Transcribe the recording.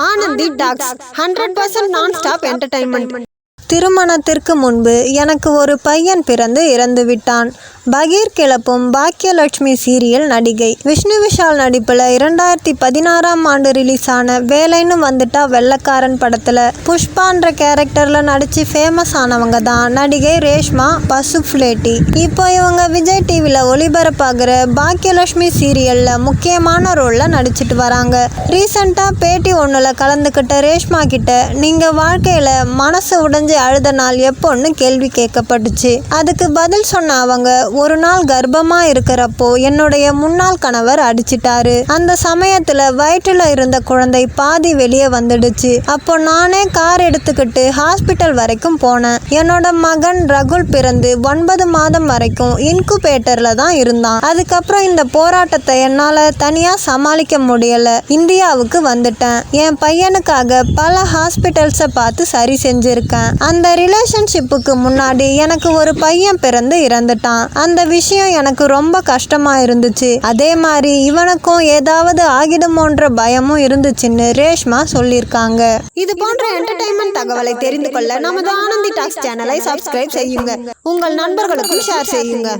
Anandhi talks hundred percent nonstop entertainment திருமணத்திற்கு முன்பு எனக்கு ஒரு பையன் பிறந்து இறந்து விட்டான் பகீர் கிளப்பும் பாக்கியலட்சுமி சீரியல் நடிகை. விஷ்ணு விஷால் நடிப்பில் இரண்டாயிரத்தி பதினாறாம் ஆண்டு ரிலீஸ் ஆன வேலைன்னு வந்துட்டா வெள்ளக்காரன் படத்தில். புஷ்பான்ற கேரக்டரில் நடித்து ஃபேமஸ் ஆனவங்க தான் நடிகை ரேஷ்மா பசுஃப்லேட்டி இப்போ இவங்க விஜய் டிவியில் ஒளிபரப்பாகிற பாக்கியலட்சுமி சீரியலில் முக்கியமான ரோலில் நடிச்சிட்டு வராங்க. ரீசண்டாக பேட்டி ஒன்றில் கலந்துக்கிட்ட ரேஷ்மா கிட்ட நீங்கள் வாழ்க்கையில் மனசு உடைஞ்சு அழுத நாள் எப்போன்னு கேள்வி கேட்கப்பட்டுச்சு. அதுக்கு பதில் சொன்ன அவங்க ஒரு நாள் கர்ப்பமா இருக்கிறப்போ என்னுடைய முன்னாள் கணவர் அடிச்சிட்டாரு. அந்த சமயத்துல வயிற்றுல இருந்த குழந்தை பாதி வெளியே வந்துடுச்சு. அப்போ நானே கார் எடுத்துக்கிட்டு ஹாஸ்பிட்டல் வரைக்கும் போனேன். என்னோட மகன் ரகுல் பிறந்து ஒன்பது மாதம் வரைக்கும் இன்குபேட்டர்ல தான் இருந்தான். அதுக்கப்புறம் இந்த போராட்டத்தை என்னால தனியா சமாளிக்க முடியல. இந்தியாவுக்கு வந்துட்டேன். என் பையனுக்காக பல ஹாஸ்பிட்டல்ஸை பார்த்து சரி செஞ்சிருக்கேன். அந்த ரிலேஷன்ஷிப்புக்கு முன்னாடி எனக்கு ஒரு பையன் பிறந்து இறந்துட்டான். அந்த விஷயம் எனக்கு ரொம்ப கஷ்டமா இருந்துச்சு. அதே மாதிரி இவனுக்கும் ஏதாவது ஆகிடுமோன்ற பயமும் இருந்துச்சுன்னு ரேஷ்மா சொல்லியிருக்காங்க. இது போன்ற என்டர்டைன்மெண்ட் தகவலை தெரிந்து கொள்ள நமது ஆனந்தி டாக்ஸ் சேனலை சப்ஸ்கிரைப் செய்யுங்க. உங்கள் நண்பர்களுக்கும் ஷேர் செய்யுங்க.